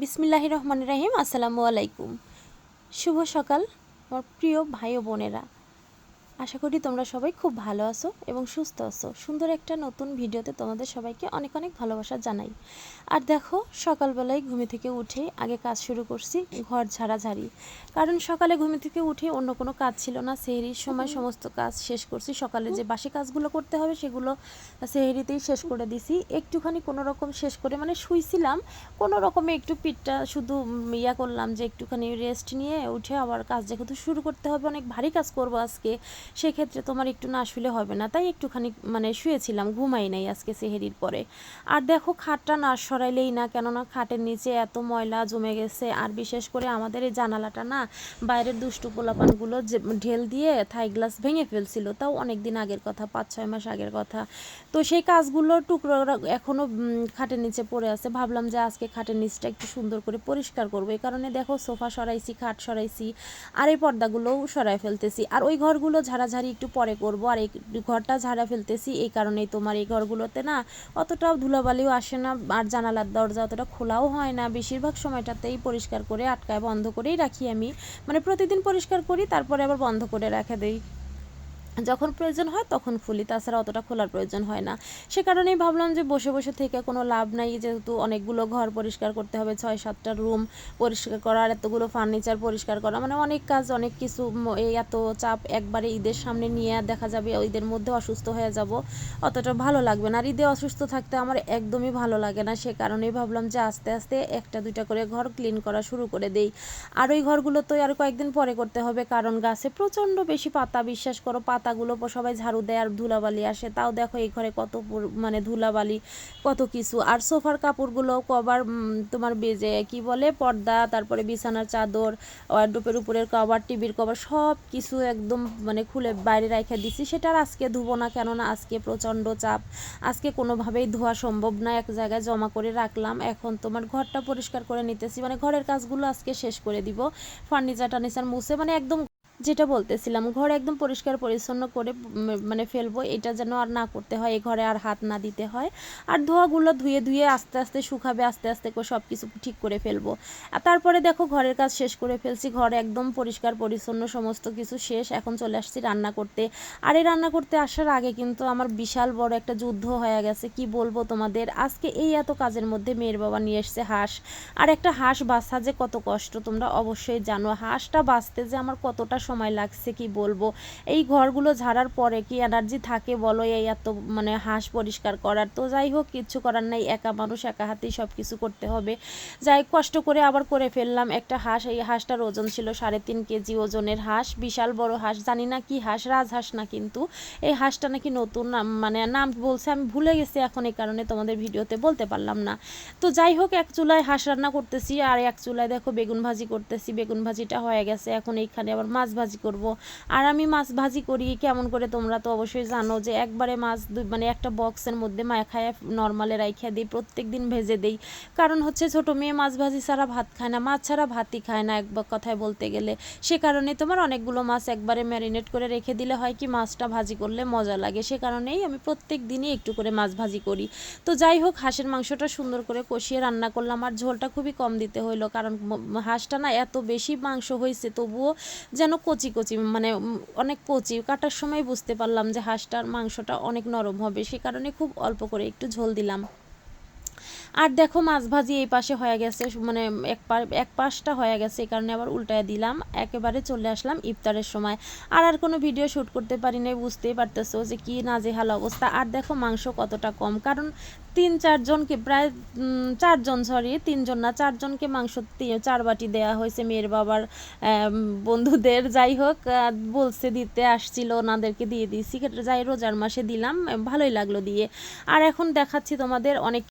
বিসমিল্লাহ রহমান রাহিম আসসালামু আলাইকুম। শুভ সকাল আমার প্রিয় ভাই বোনেরা। আশা করি তোমরা সবাই খুব ভালো আছো এবং সুস্থ আছো। সুন্দর একটা নতুন ভিডিওতে তোমাদের সবাইকে অনেক অনেক ভালোবাসা জানাই। আর দেখো সকালবেলায় ঘুমে থেকে উঠে আগে কাজ শুরু করছি ঘর ঝাড়াঝাড়ি। কারণ সকালে ঘুমে থেকে উঠে অন্য কোনো কাজ ছিল না সেহরির সময় সমস্ত কাজ শেষ করছি। সকালে যে বাসি কাজগুলো করতে হবে সেগুলো সেহরিতেই শেষ করে দিছি। একটুখানি কোনো রকম শেষ করে মানে শুইছিলাম কোনো রকমে একটু পিঠটা শুধু ইয়া করলাম যে একটুখানি রেস্ট নিয়ে উঠে আবার কাজ যেহেতু শুরু করতে হবে অনেক ভারী কাজ করব আজকে। সেক্ষেত্রে তোমার একটু না শুলে হবে না। তাই একটুখানি মানে শুয়েছিলাম, ঘুমাই নাই আজকে সেহেরির পরে। আর দেখো খাটটা না সরাইলেই না, কেননা খাটের নিচে এত ময়লা জমে গেছে। আর বিশেষ করে আমাদের এই জানালাটা না বাইরের দুষ্টু পোলাপানগুলো ঢেল দিয়ে থাই গ্লাস ভেঙে ফেলছিল। তাও অনেক দিন আগের কথা, পাঁচ ছয় মাস আগের কথা। তো সেই কাজগুলো টুকরো এখনও খাটের নিচে পড়ে আছে। ভাবলাম যে আজকে খাটের নিচটা একটু সুন্দর করে পরিষ্কার করব। এই কারণে দেখো সোফা সরাইছি, খাট সরাইছি, আর এই পর্দাগুলোও সরাই ফেলতেছি। আর ওই ঘরগুলো ঝাড়াঝাড়ি একটু পরে করব। আর এই ঘরটা ঝাড়া ফেলতেছি, এই কারণেই তোমার এই ঘরগুলোতে না অতটাও ধুলাবালিও আসে না, আর জানালার দরজা অতটা খোলাও হয় না। বেশিরভাগ সময়টাতেই পরিষ্কার করে আটকায় বন্ধ করেই রাখি আমি। মানে প্রতিদিন পরিষ্কার করি, তারপরে আবার বন্ধ করে রাখা দিই। যখন প্রয়োজন হয় তখন খুলি, তাছাড়া অতটা খোলার প্রয়োজন হয় না। সে কারণেই ভাবলাম যে বসে বসে থেকে কোনো লাভ নাই, যেহেতু অনেকগুলো ঘর পরিষ্কার করতে হবে, ছয় সাতটা রুম পরিষ্কার করা, আর এতগুলো ফার্নিচার পরিষ্কার করা মানে অনেক কাজ, অনেক কিছু এই এত চাপ একবারে ঈদের সামনে নিয়ে দেখা যাবে ঈদের মধ্যে অসুস্থ হয়ে যাব, অতটা ভালো লাগবে না। আর ঈদে অসুস্থ থাকতে আমার একদমই ভালো লাগে না, সে কারণেই ভাবলাম যে আস্তে আস্তে একটা দুইটা করে ঘর ক্লিন করা শুরু করে দেই। আর ওই ঘরগুলো তো আর কয়েকদিন পরে করতে হবে, কারণ গাছে প্রচণ্ড বেশি পাতা, বিশ্বাস করো পাতাগুলো প- সবাই ঝাড়ু দেয় আর ধুলাবালি আসে। তাও দেখো এই ঘরে কত মানে ধুলাবালি, কত কিছু। আর সোফার কাপড়গুলো কভার তোমার বেজে, কি বলে, পর্দা, তারপরে বিছানার চাদর, ওয়ার্ড্রোপের উপরের কভার, টিভির কভার, সব কিছু একদম মানে খুলে বাইরে রেখে দিছি। সেটা আর আজকে ধুবো না কেননা আজকে প্রচণ্ড চাপ। আজকে কোনোভাবেই ধোয়া সম্ভব না। এক জায়গায় জমা করে রাখলাম। এখন তোমার ঘরটা পরিষ্কার করে নিতেছি। মানে ঘরের কাজগুলো আজকে শেষ করে দিব। ফার্নিচার টার্নিচার মুছে মানে একদম যেটা বলতেছিলাম, ঘর একদম পরিষ্কার পরিচ্ছন্ন করে মানে ফেলব, এটা যেন আর না করতে হয়, এ ঘরে আর হাত না দিতে হয়। আর ধোয়াগুলো ধুয়ে ধুয়ে আস্তে আস্তে শুকাবে, আস্তে আস্তে করে সব কিছু ঠিক করে ফেলব। আর তারপরে দেখো ঘরের কাজ শেষ করে ফেলছি, ঘর একদম পরিষ্কার পরিচ্ছন্ন, সমস্ত কিছু শেষ, এখন চলে আসছি রান্না করতে। আর এই রান্না করতে আসার আগে কিন্তু আমার বিশাল বড় একটা যুদ্ধ হয়ে গেছে, কি বলব তোমাদের? আজকে এই এত কাজের মধ্যে মেয়ের বাবা নিয়ে এসছে হাঁস। আর একটা হাঁস বাছা যে কত কষ্ট, তোমরা অবশ্যই জানো, হাঁসটা বাঁচতে যে আমার কতটা সময় লাগছে কি বলব? এই ঘরগুলো ঝাড়ার পরে কি এনার্জি থাকে বলো? এই এত মানে হাঁস পরিষ্কার করার তো যাই হোক, কিচ্ছু করার নাই। একা মানুষ, একা হাতেই সব কিছু করতে হবে। যাই কষ্ট করে আবার করে ফেললাম একটা হাঁস। এই হাঁসটার ওজন ছিল সাড়ে তিন কেজি ওজনের হাঁস। বিশাল বড় হাঁস। জানি না কি হাঁস, রাজহাঁস না কিন্তু। এই হাঁসটা নাকি নতুন মানে নাম বলছে, আমি ভুলে গেছি এখন এই কারণে তোমাদের ভিডিওতে বলতে পারলাম না। তো যাই হোক, এক চুলায় হাঁস রান্না করতেছি। আর এক চুলায় দেখো বেগুন ভাজি করতেছি। বেগুন ভাজিটা হয়ে গেছে। এখন এইখানে আবার মাছ ভাজি করব। আর আমি মাছ ভাজি করি, কেমন করে তোমরা তো অবশ্যই জানো যে একবারে মাছ মানে একটা বক্সের মধ্যে মাখায় নর্মালে রাইখা দিই, প্রত্যেক দিন ভেজে দিই। কারণ হচ্ছে ছোট মেয়ে মাছ ভাজি ছাড়া ভাত খায় না, মাছ ছাড়া ভাতই খায় না, এক কথায় বলতে গেলে। সে কারণে তোমার অনেকগুলো মাছ একবারে ম্যারিনেট করে রেখে দিলে হয় কি, মাছটা ভাজি করলে মজা লাগে। সে কারণেই আমি প্রত্যেক দিনই একটু করে মাছ ভাজি করি। তো যাই হোক, হাঁসের মাংসটা সুন্দর করে কষিয়ে রান্না করলাম। আর ঝোলটা খুবই কম দিতে হইল, কারণ হাঁসটা না এত বেশি মাংস হয়েছে তবুও যেন কচি কচি মানে অনেক কচি কাটার সময় বুঝতে পারলাম যে হাঁসটার মাংসটা অনেক নরম হবে, সে কারণে খুব অল্প করে একটু ঝোল দিলাম। আর দেখো মাছ ভাজি এই পাশে হয়ে গেছে মানে এক এক পাশটা হয়ে গেছে, এই কারণে আবার উল্টায় দিলাম, একেবারে চলে আসলাম ইফতারের সময়। আর আর কোনো ভিডিও শ্যুট করতে পারি নাই, বুঝতেই পারতেছো যে কি নাজেহাল অবস্থা। আর দেখো মাংস কতটা কম, কারণ তিন চারজনকে প্রায় চারজন সরি তিনজন না, চারজনকে মাংস চার বাটি দেয়া হয়েছে মেয়ের বাবার বন্ধুদের। যাই হোক বলছে দিতে আসছিল, ওনাদেরকে দিয়ে দিয়েছি, যাই রোজার মাসে দিলাম, ভালোই লাগল দিয়ে। আর এখন দেখাচ্ছি তোমাদের অনেক